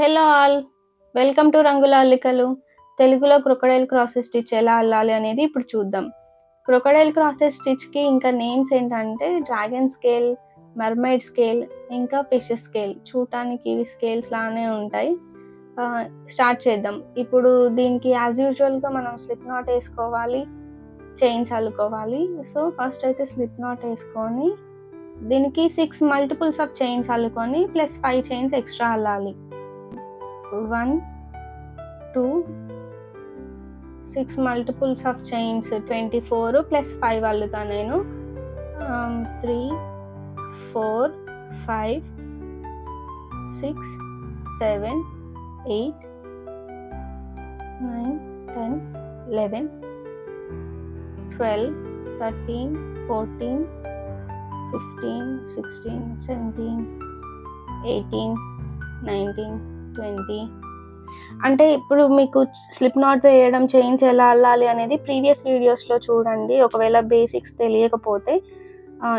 Hello all welcome to రంగుల అల్లికలు తెలుగులో క్రొకడైల్ క్రాసెస్ స్టిచ్ ఎలా అల్లాలి అనేది ఇప్పుడు చూద్దాం. క్రొకడైల్ క్రాసెస్ స్టిచ్కి ఇంకా నేమ్స్ ఏంటంటే డ్రాగన్ స్కేల్ మర్మైడ్ స్కేల్ ఇంకా ఫిష్ స్కేల్ చూడటానికి ఇవి స్కేల్స్ లానే ఉంటాయి. స్టార్ట్ చేద్దాం. ఇప్పుడు దీనికి యాజ్ యూజువల్గా మనం స్లిప్ నాట్ వేసుకోవాలి చైన్స్ అల్లుకోవాలి. సో ఫస్ట్ అయితే స్లిప్ నాట్ వేసుకొని దీనికి సిక్స్ మల్టిపుల్స్ ఆఫ్ చైన్స్ అల్లుకొని plus five chains extra అల్లాలి. One two six multiples of chains twenty four plus five అల్లుతా నేను three four five six seven eight nine ten eleven twelve thirteen fourteen fifteen sixteen seventeen eighteen nineteen twenty అంటే ఇప్పుడు మీకు slip not వేయడం chains ఎలా అల్లాలి అనేది previous వీడియోస్లో చూడండి. ఒకవేళ బేసిక్స్ తెలియకపోతే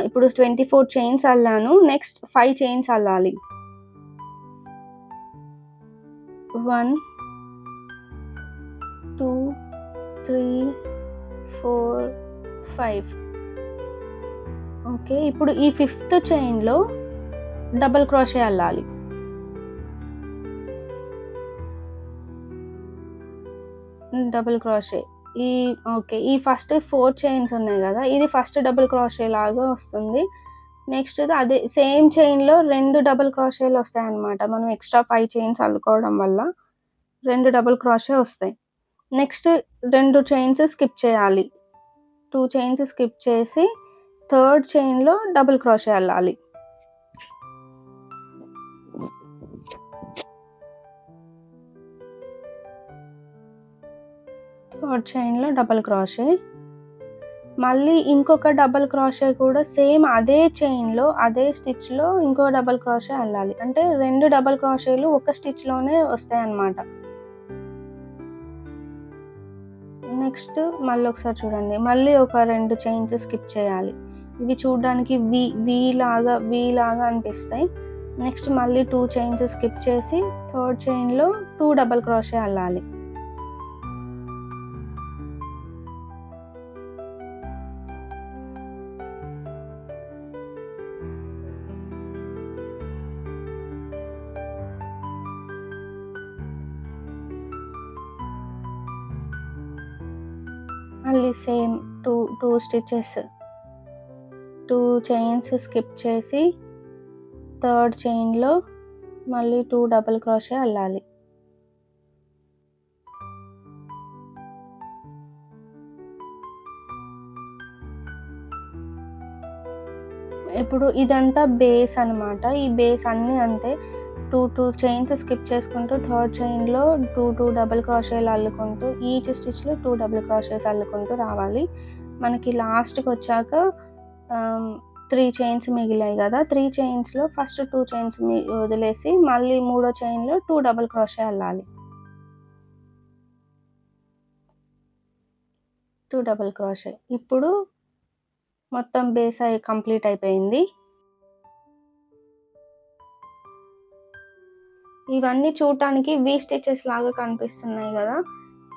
ఇప్పుడు ట్వంటీ ఫోర్ చైన్స్ అల్లాను. Next five chains అల్లాలి. One two three four five okay ఇప్పుడు ఈ ఫిఫ్త్ చైన్లో డబల్ క్రోషే అల్లాలి. డబుల్ క్రాషే ఈ ఓకే ఈ ఫస్ట్ ఫోర్ చైన్స్ ఉన్నాయి కదా ఇది ఫస్ట్ డబుల్ క్రాషే లాగా వస్తుంది. నెక్స్ట్ అదే సేమ్ చైన్లో రెండు డబుల్ క్రాషేలు వస్తాయి అన్నమాట మనం ఎక్స్ట్రా ఫైవ్ చైన్స్ అల్లుకోవడం వల్ల రెండు డబుల్ క్రాషే వస్తాయి. నెక్స్ట్ రెండు చైన్స్ స్కిప్ చేయాలి. టూ చైన్స్ స్కిప్ చేసి థర్డ్ చైన్లో డబుల్ క్రాషే అల్లాలి. థర్డ్ చైన్లో డబల్ క్రాషే. మళ్ళీ ఇంకొక డబల్ క్రాషే కూడా సేమ్ అదే చైన్లో అదే స్టిచ్లో ఇంకో డబల్ క్రాషే అల్లాలి అంటే రెండు డబల్ క్రాషేలు ఒక స్టిచ్లోనే వస్తాయి అన్నమాట నెక్స్ట్ మళ్ళీ ఒకసారి చూడండి. మళ్ళీ ఒక రెండు చైన్స్ స్కిప్ చేయాలి. ఇవి చూడడానికి వి వి లాగా వి లాగా అనిపిస్తాయి. నెక్స్ట్ మళ్ళీ టూ చైన్స్ స్కిప్ చేసి థర్డ్ చైన్లో two double crochet అల్లాలి same two two stitches two chains skip చేసి థర్డ్ చైన్లో మళ్ళీ టూ డబుల్ క్రోషే అల్లాలి. ఇప్పుడు ఇదంతా బేస్ అనమాట ఈ బేస్ అన్నీ అంతే. టూ టూ చైన్స్ స్కిప్ చేసుకుంటూ థర్డ్ చైన్లో టూ టూ డబుల్ క్రాషేలు అల్లుకుంటూ ఈచ్ స్టిచ్లో టూ డబుల్ క్రాషేస్ అల్లుకుంటూ రావాలి. మనకి లాస్ట్కి వచ్చాక త్రీ చైన్స్ మిగిలాయి కదా త్రీ చైన్స్లో ఫస్ట్ టూ చైన్స్ వదిలేసి మళ్ళీ మూడో చైన్లో two double crochet అల్లాలి. Two double crochet. ఇప్పుడు మొత్తం బేస్ అయి కంప్లీట్ అయిపోయింది. ఇవన్నీ చూడటానికి వీ స్టిచెస్ లాగా కనిపిస్తున్నాయి కదా.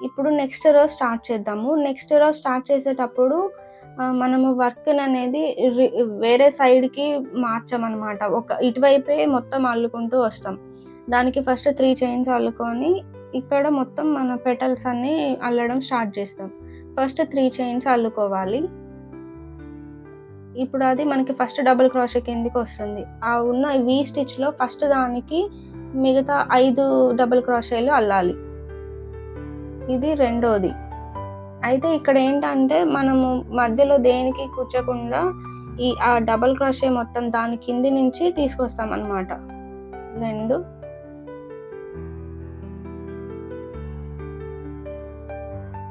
ఇప్పుడు నెక్స్ట్ రో స్టార్ట్ చేద్దాము. నెక్స్ట్ రో స్టార్ట్ చేసేటప్పుడు మనము వర్క్ అనేది వేరే సైడ్కి మార్చామన్నమాట. ఒక ఇటువైపే మొత్తం అల్లుకుంటూ వస్తాం. దానికి ఫస్ట్ త్రీ చైన్స్ అల్లుకొని ఇక్కడ మొత్తం మన పెటల్స్ అన్ని అల్లడం స్టార్ట్ చేస్తాం. ఫస్ట్ త్రీ చైన్స్ అల్లుకోవాలి. ఇప్పుడు అది మనకి ఫస్ట్ డబుల్ క్రాష్ కిందికి వస్తుంది. ఆ ఉన్న వీ స్టిచ్లో ఫస్ట్ దానికి మిగతా ఐదు డబుల్ క్రాషేలు అల్లాలి. ఇది రెండోది. అయితే ఇక్కడ ఏంటంటే మనము మధ్యలో దేనికి కూర్చోకుండా ఈ ఆ డబల్ క్రాషే మొత్తం దాని కింది నుంచి తీసుకొస్తాం అన్నమాట రెండు.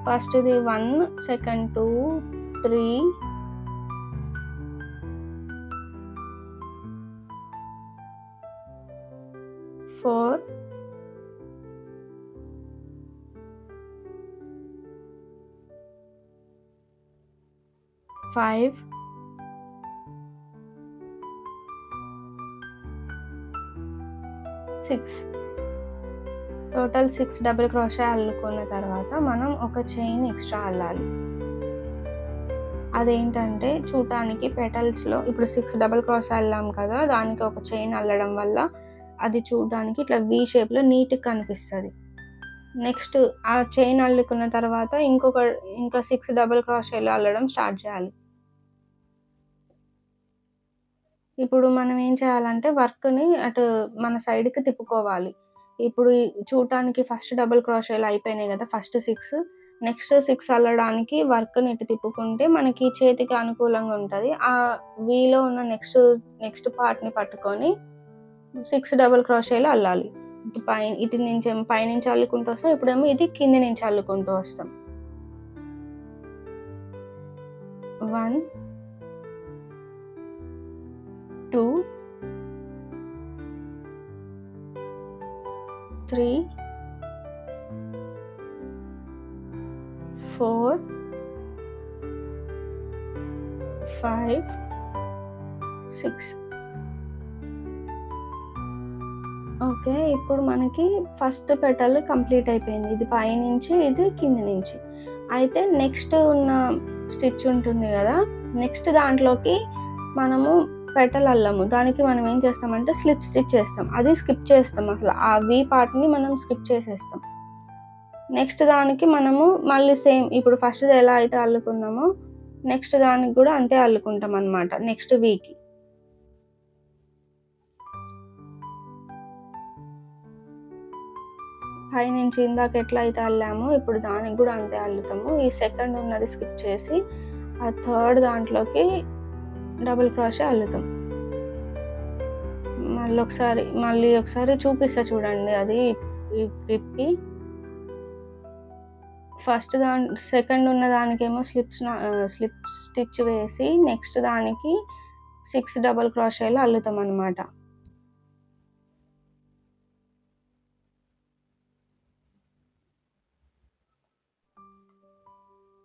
ఫస్ట్ది one second two three four. Five. Six. Total six double crochet అల్లుకున్న తర్వాత మనం ఒక చైన్ ఎక్స్ట్రా అల్లాలి. అదేంటంటే చూడటానికి పెటల్స్లో ఇప్పుడు సిక్స్ డబుల్ క్రాస్ అల్లాం కదా దానికి ఒక చైన్ అల్లడం వల్ల అది చూడడానికి ఇట్లా వీ షేప్లో నీట్గా కనిపిస్తుంది. నెక్స్ట్ ఆ చైన్ అల్లుకున్న తర్వాత ఇంకొక ఇంకా సిక్స్ డబుల్ క్రాషేలు అల్లడం స్టార్ట్ చేయాలి. ఇప్పుడు మనం ఏం చేయాలంటే వర్క్ని అటు మన సైడ్కి తిప్పుకోవాలి. ఇప్పుడు చూడటానికి ఫస్ట్ డబుల్ క్రాషేలు అయిపోయినాయి కదా ఫస్ట్ సిక్స్ నెక్స్ట్ సిక్స్ అల్లడానికి వర్క్ని ఇటు తిప్పుకుంటే మనకి చేతికి అనుకూలంగా ఉంటుంది. ఆ వీలో ఉన్న నెక్స్ట్ నెక్స్ట్ పార్ట్ని పట్టుకొని సిక్స్ డబుల్ క్రోషేలు అల్లాలి. ఇటు పై ఇటు నుంచి పైనుంచి అల్లుకుంటూ వస్తాం ఇప్పుడేమో ఇది కింది నుంచి అల్లుకుంటూ వస్తాం. One two three four five six okay ఇప్పుడు మనకి ఫస్ట్ పెటల్ కంప్లీట్ అయిపోయింది. ఇది పైనుంచి ఇది కింద నుంచి. అయితే నెక్స్ట్ ఉన్న స్టిచ్ ఉంటుంది కదా నెక్స్ట్ దాంట్లోకి మనము పెటల్ అల్లము. దానికి మనం ఏం చేస్తామంటే స్లిప్ స్టిచ్ చేస్తాం. అది స్కిప్ చేస్తాం అసలు. ఆ వి పార్ట్ని మనం స్కిప్ చేసేస్తాం. నెక్స్ట్ దానికి మనము మళ్ళీ సేమ్ ఇప్పుడు ఫస్ట్ ఎలా అయితే అల్లుకున్నామో నెక్స్ట్ దానికి కూడా అంతే అల్లుకుంటాం అనమాట నెక్స్ట్ వీకి. పై నుంచి ఇందాక ఎట్లా అయితే అల్లామో ఇప్పుడు దానికి కూడా అంతే అల్లుతాము. ఈ సెకండ్ ఉన్నది స్కిప్ చేసి ఆ థర్డ్ దాంట్లోకి డబుల్ క్రాషే అల్లుతాం. మళ్ళీ ఒకసారి మళ్ళీ ఒకసారి చూపిస్తా చూడండి అది విప్పి. ఫస్ట్ దాని సెకండ్ ఉన్న దానికేమో స్లిప్స్ స్లిప్ స్టిచ్ వేసి నెక్స్ట్ దానికి సిక్స్ డబల్ క్రాషేలు అల్లుతాం అనమాట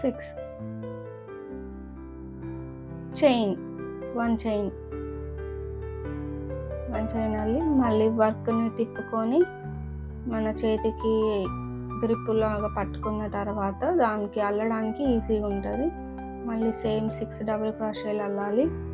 six chain one chain one chain అల్లి మళ్ళీ వర్క్ని తిప్పుకొని మన చేతికి గ్రిప్ లాగా పట్టుకున్న తర్వాత దానికి అల్లడానికి ఈజీగా ఉంటుంది. మళ్ళీ సేమ్ సిక్స్ డబుల్ క్రాషేలు అల్లాలి.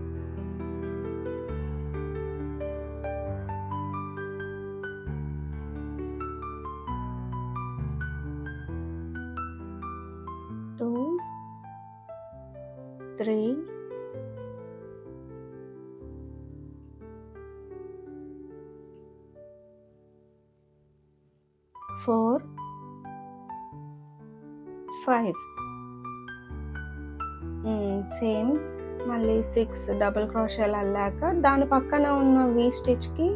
త్రీ ఫోర్ ఫైవ్ సేమ్ మళ్ళీ సిక్స్ డబుల్ క్రోషేలు అల్లాక దాని పక్కన ఉన్న వి స్టిచ్కి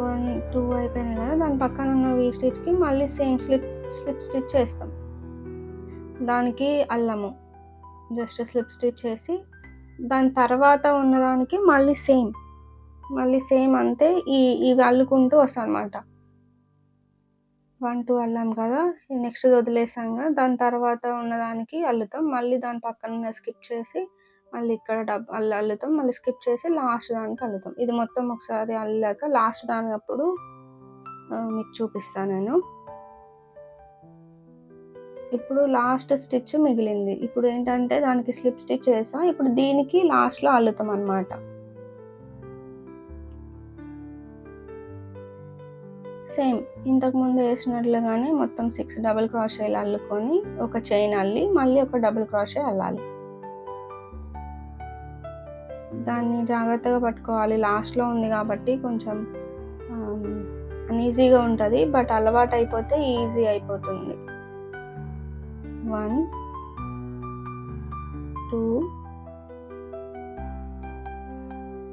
వన్ టూ అయిపోయినాయి కదా దాని పక్కన ఉన్న వి స్టిచ్కి మళ్ళీ సేమ్ స్లిప్ స్లిప్ స్టిచ్ చేస్తాం. దానికి అల్లము. జస్ట్ స్లిప్ స్టిచ్ చేసి దాని తర్వాత ఉన్నదానికి మళ్ళీ సేమ్. మళ్ళీ సేమ్ అంతే ఈ ఇవి అల్లుకుంటూ వస్తాం అనమాట వన్ టూ అల్లాం కదా నెక్స్ట్ వదిలేసాం కదా దాని తర్వాత ఉన్నదానికి అల్లుతాం. మళ్ళీ దాని పక్కన స్కిప్ చేసి మళ్ళీ ఇక్కడ డబ్ అల్లు అల్లుతాం. మళ్ళీ స్కిప్ చేసి లాస్ట్ దానికి అల్లుతాం. ఇది మొత్తం ఒకసారి అల్లాక లాస్ట్ దాని అప్పుడు మీకు చూపిస్తాను నేను. ఇప్పుడు లాస్ట్ స్టిచ్ మిగిలింది. ఇప్పుడు ఏంటంటే దానికి స్లిప్ స్టిచ్ చేసా. ఇప్పుడు దీనికి లాస్ట్లో అల్లుతాం అనమాట సేమ్ ఇంతకుముందు వేసినట్లుగానే మొత్తం సిక్స్ డబుల్ క్రాషేలు అల్లుకొని ఒక చైన్ అల్లి మళ్ళీ ఒక డబుల్ క్రాషే అల్లాలి. దాన్ని జాగ్రత్తగా పట్టుకోవాలి. లాస్ట్లో ఉంది కాబట్టి కొంచెం అన్ఈజీగా ఉంటుంది. బట్ అలవాటు అయిపోతే ఈజీ అయిపోతుంది. One two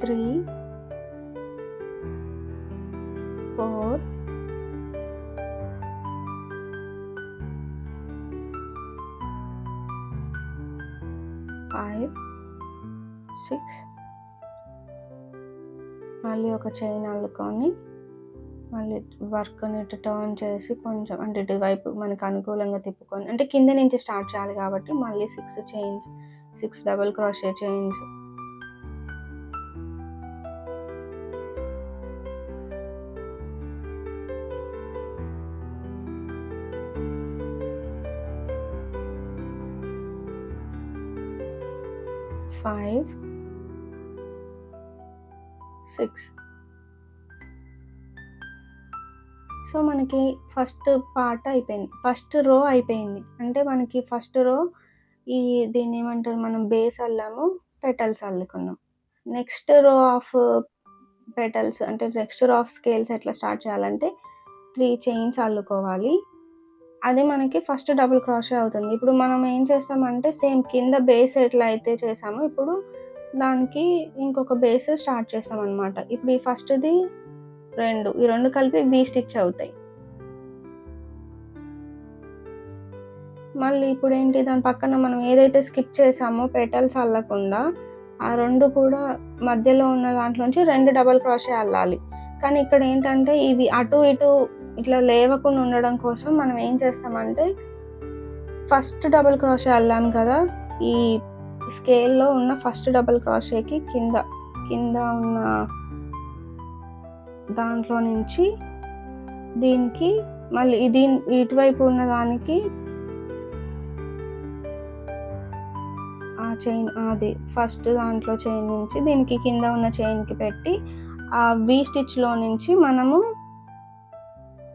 three four five six. మళ్ళీ ఒక చైన్ అల్లుకొని మళ్ళీ వర్క్ని ఇటు టర్న్ చేసి కొంచెం అంటే ఇటువైపు మనకు అనుకూలంగా తిప్పుకొని అంటే కింద నుంచి స్టార్ట్ చేయాలి కాబట్టి మళ్ళీ six chains six double crochet chains five six so మనకి ఫస్ట్ పార్ట్ అయిపోయింది. ఫస్ట్ రో అయిపోయింది. అంటే మనకి ఫస్ట్ రో ఈ దీన్ని ఏమంటారు మనం బేస్ అల్లాము పెటల్స్ అల్లుకున్నాం. నెక్స్ట్ రో ఆఫ్ పెటల్స్ అంటే నెక్స్ట్ రో ఆఫ్ స్కేల్స్ ఎట్లా స్టార్ట్ చేయాలంటే త్రీ చైన్స్ అల్లుకోవాలి. అది మనకి ఫస్ట్ డబుల్ క్రాషే అవుతుంది. ఇప్పుడు మనం ఏం చేస్తామంటే సేమ్ కింద బేస్ ఎట్లా అయితే చేసామో ఇప్పుడు దానికి ఇంకొక బేస్ స్టార్ట్ చేస్తాం అనమాట ఇప్పుడు ఈ ఫస్ట్ది రెండు. ఈ రెండు కలిపి బీ స్టిచ్ అవుతాయి. మళ్ళీ ఇప్పుడు ఏంటి? దాని పక్కన మనం ఏదైతే స్కిప్ చేసామో పెటల్స్ అల్లకుండా ఆ రెండు కూడా మధ్యలో ఉన్న దాంట్లోంచి రెండు డబల్ క్రాషే అల్లాలి. కానీ ఇక్కడ ఏంటంటే ఇవి అటు ఇటు ఇట్లా లేవకుండా ఉండడం కోసం మనం ఏం చేస్తామంటే ఫస్ట్ డబల్ క్రాషే అల్లాం కదా ఈ స్కేల్లో ఉన్న ఫస్ట్ డబల్ క్రాషేకి కింద కింద ఉన్న దాంట్లో నుంచి దీనికి మళ్ళీ దీని ఇటువైపు ఉన్న దానికి ఆ చైన్ అది ఫస్ట్ దాంట్లో చైన్ నుంచి దీనికి కింద ఉన్న చైన్కి పెట్టి ఆ వి స్టిచ్లో నుంచి మనము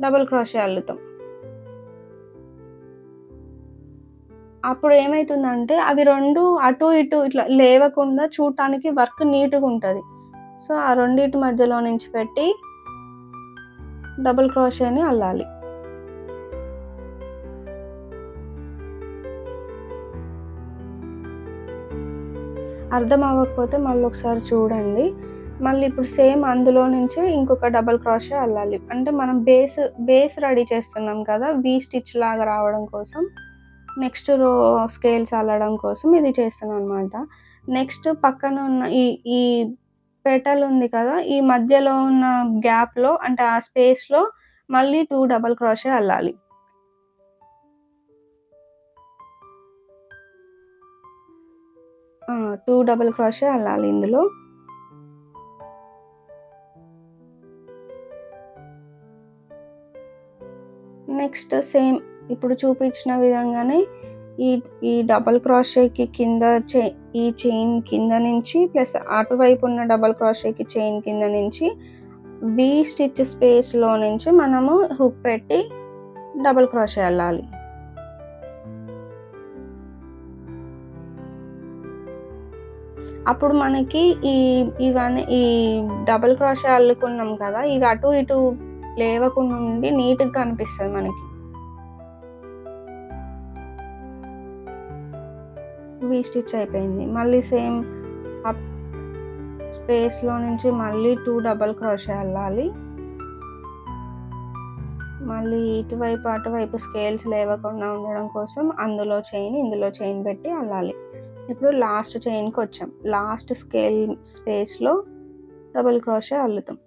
డబుల్ క్రోషే అల్లుతాం అప్పుడు ఏమవుతుందంటే అవి రెండు అటు ఇటు ఇట్లా లేవకుండా చూడటానికి వర్క్ నీట్గా ఉంటుంది. సో ఆ రెండింటి మధ్యలో నుంచి పెట్టి డబుల్ క్రోషేని అల్లాలి. అర్థం అవ్వకపోతే మళ్ళీ ఒకసారి చూడండి. మళ్ళీ ఇప్పుడు సేమ్ అందులో నుంచి ఇంకొక డబల్ క్రాషే అల్లాలి. అంటే మనం బేస్ బేస్ రెడీ చేస్తున్నాం కదా వి స్టిచ్ లాగా రావడం కోసం. నెక్స్ట్ రో స్కేల్స్ అల్లడం కోసం ఇది చేస్తున్నాం అనమాట నెక్స్ట్ పక్కన ఉన్న ఈ ఈ పెటల్ ఉంది కదా ఈ మధ్యలో ఉన్న గ్యాప్లో అంటే ఆ స్పేస్లో మళ్ళీ టూ డబల్ క్రాషే అల్లాలి. టూ డబల్ క్రాషే అల్లాలి ఇందులో. నెక్స్ట్ సేమ్ ఇప్పుడు చూపించిన విధంగానే ఈ ఈ డబల్ క్రాషేకి కింద చే ఈ చైన్ కింద నుంచి ప్లస్ అటువైపు ఉన్న డబల్ క్రాషేకి చైన్ కింద నుంచి వి స్టిచ్ స్పేస్లో నుంచి మనము హుక్ పెట్టి డబల్ క్రాషే వెళ్ళాలి. అప్పుడు మనకి ఈ ఇవన్నీ ఈ డబల్ క్రాషే అల్లుకున్నాం కదా ఇవి అటు ఇటు లేవకుండా ఉండి నీట్గా కనిపిస్తుంది మనకి. వీ స్టిచ్ అయిపోయింది. మళ్ళీ సేమ్ అప్ స్పేస్లో నుంచి మళ్ళీ టూ డబల్ క్రోషే వెళ్ళాలి. మళ్ళీ ఇటువైపు అటువైపు స్కేల్స్ లేవకుండా ఉండడం కోసం అందులో చైన్ ఇందులో చైన్ పెట్టి అల్లాలి ఇప్పుడు లాస్ట్ చైన్కి వచ్చాం. లాస్ట్ స్కేల్ స్పేస్లో డబుల్ క్రోషే అల్లుతాం.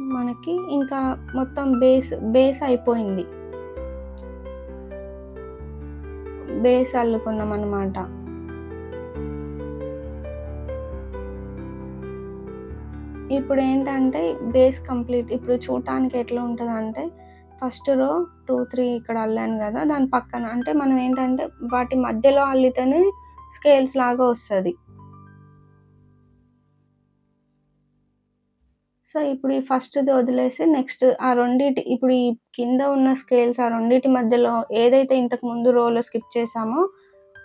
మనకి ఇంకా మొత్తం బేస్ బేస్ అయిపోయింది. బేస్ అల్లుకున్నాం అనమాట ఇప్పుడు ఏంటంటే బేస్ కంప్లీట్ ఇప్పుడు చూడటానికి ఎట్లా ఉంటుంది అంటే ఫస్ట్ రో టూ త్రీ ఇక్కడ అల్లాను కదా దాని పక్కన అంటే మనం ఏంటంటే వాటి మధ్యలో అల్లితేనే స్కేల్స్ లాగా వస్తుంది. సో ఇప్పుడు ఈ ఫస్ట్ది వదిలేసి నెక్స్ట్ ఆ రెండిటి ఇప్పుడు ఈ కింద ఉన్న స్కేల్స్ ఆ రెండిటి మధ్యలో ఏదైతే ఇంతకు ముందు రోలో స్కిప్ చేసామో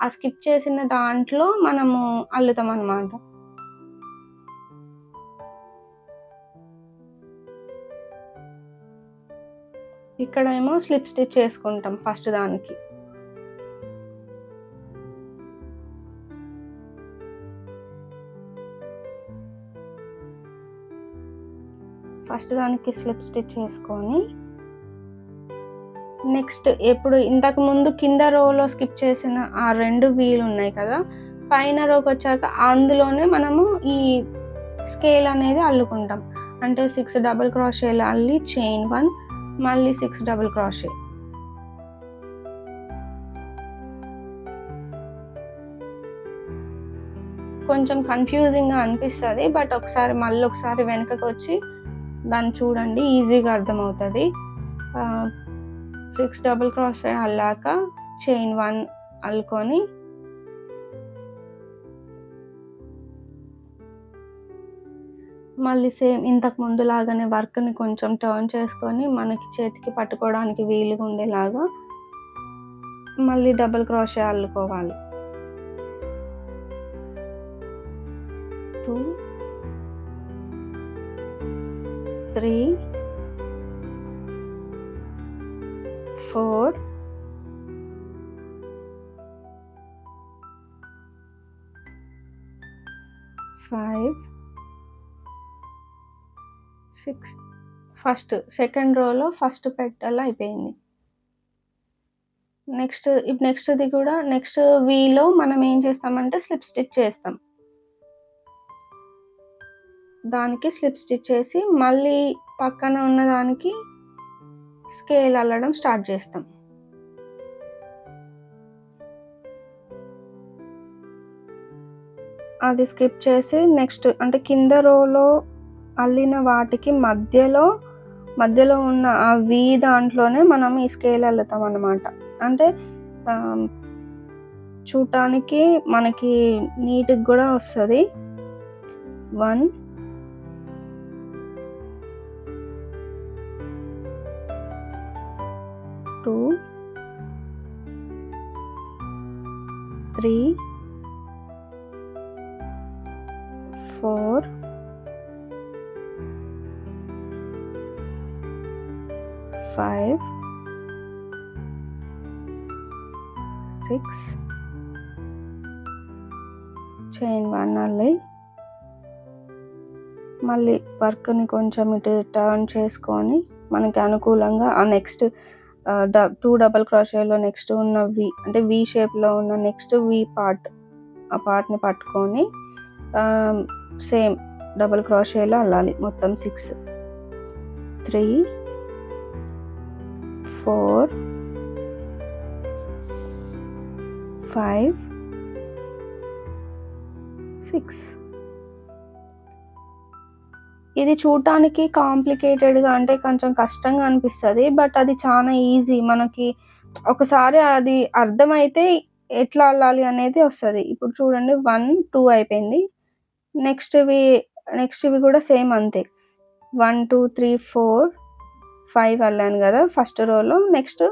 ఆ స్కిప్ చేసిన దాంట్లో మనము అల్లుతాం అన్నమాట. ఇక్కడ ఏమో స్లిప్ స్టిచ్ చేసుకుంటాం ఫస్ట్ దానికి. ఫస్ట్ దానికి స్లిప్ స్టిచ్ చేసుకొని నెక్స్ట్ ఇప్పుడు ఇంతకు ముందు కింద రోలో స్కిప్ చేసిన ఆ రెండు వీలు ఉన్నాయి కదా పైన రోకి వచ్చాక అందులోనే మనము ఈ స్కేల్ అనేది అల్లుకుంటాం. అంటే సిక్స్ డబుల్ క్రాషేలు అల్లి చైన్ వన్ మళ్ళీ సిక్స్ డబుల్ క్రాషే. కొంచెం కన్ఫ్యూజింగ్గా అనిపిస్తుంది బట్ ఒకసారి మళ్ళీ ఒకసారి వెనకకి వచ్చి దాన్ని చూడండి ఈజీగా అర్థమవుతుంది. సిక్స్ డబుల్ క్రాస్ అల్లాక చైన్ వన్ అల్లుకొని మళ్ళీ సేమ్ ఇంతకు ముందు లాగానే వర్క్ని కొంచెం టర్న్ చేసుకొని మనకి చేతికి పట్టుకోవడానికి వీలుగా ఉండేలాగా మళ్ళీ double crochet అల్లుకోవాలి. Three four five six. First second రోలో ఫస్ట్ పెట్టాల అయిపోయింది. నెక్స్ట్ ఇప్పుడు నెక్స్ట్ది కూడా నెక్స్ట్ వీలో మనం ఏం చేస్తామంటే స్లిప్ స్టిచ్ చేస్తాం. దానికి స్లిప్ స్టిచ్ చేసి మళ్ళీ పక్కన ఉన్న దానికి స్కేల్ అల్లడం స్టార్ట్ చేస్తాం. అది స్కిప్ చేసి నెక్స్ట్ అంటే కింద రోలో అల్లిన వాటికి మధ్యలో మధ్యలో ఉన్న ఆ వి దాంట్లోనే మనం ఈ స్కేల్ అల్లుతాం అన్నమాట. అంటే చూడటానికి మనకి నీట్గా కూడా వస్తుంది. One two three four five six chain one అల్లి మళ్ళీ వర్క్ని కొంచెం ఇటు టర్న్ చేసుకొని మనకి అనుకూలంగా ఆ నెక్స్ట్ టూ డబల్ క్రాషేలో నెక్స్ట్ ఉన్న వి అంటే వి షేప్లో ఉన్న నెక్స్ట్ వి పార్ట్ ఆ పార్ట్ని పట్టుకొని సేమ్ డబల్ క్రాషేలో అల్లాలి. మొత్తం six three four five six ఇది చూడటానికి కాంప్లికేటెడ్గా అంటే కొంచెం కష్టంగా అనిపిస్తుంది బట్ అది చాలా ఈజీ మనకి ఒకసారి అది అర్థమైతే ఎట్లా అల్లాలి అనేది వస్తుంది. ఇప్పుడు చూడండి వన్ టూ అయిపోయింది. నెక్స్ట్ ఇవి నెక్స్ట్ ఇవి కూడా సేమ్ అంతే. One two three four five అల్లాను కదా ఫస్ట్ రోలో next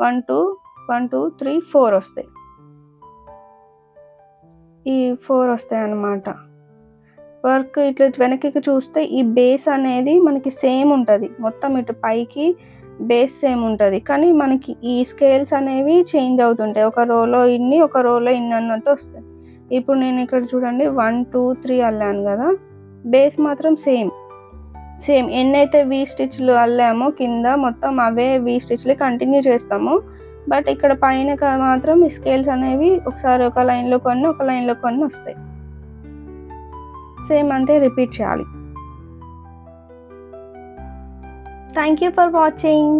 one two one two three four వస్తాయి. ఈ ఫోర్ వస్తాయి అన్నమాట వర్క్ ఇట్లా వెనక్కి చూస్తే ఈ బేస్ అనేది మనకి సేమ్ ఉంటుంది. మొత్తం ఇటు పైకి బేస్ సేమ్ ఉంటుంది. కానీ మనకి ఈ స్కేల్స్ అనేవి చేంజ్ అవుతుంటాయి. ఒక రోలో ఇన్ని ఒక రోలో ఇన్ని అన్నట్టు వస్తాయి. ఇప్పుడు నేను ఇక్కడ చూడండి వన్ టూ త్రీ అల్లాను కదా. బేస్ మాత్రం సేమ్. సేమ్. ఎన్నైతే వీ స్టిచ్లు అల్లామో కింద మొత్తం అవే వీ స్టిచ్లు కంటిన్యూ చేస్తాము. బట్ ఇక్కడ పైన మాత్రం ఈ స్కేల్స్ అనేవి ఒకసారి ఒక లైన్లో కొన్ని ఒక లైన్లో కొన్ని వస్తాయి. సేమ్ అంతే రిపీట్ చేయాలి. Thank you for watching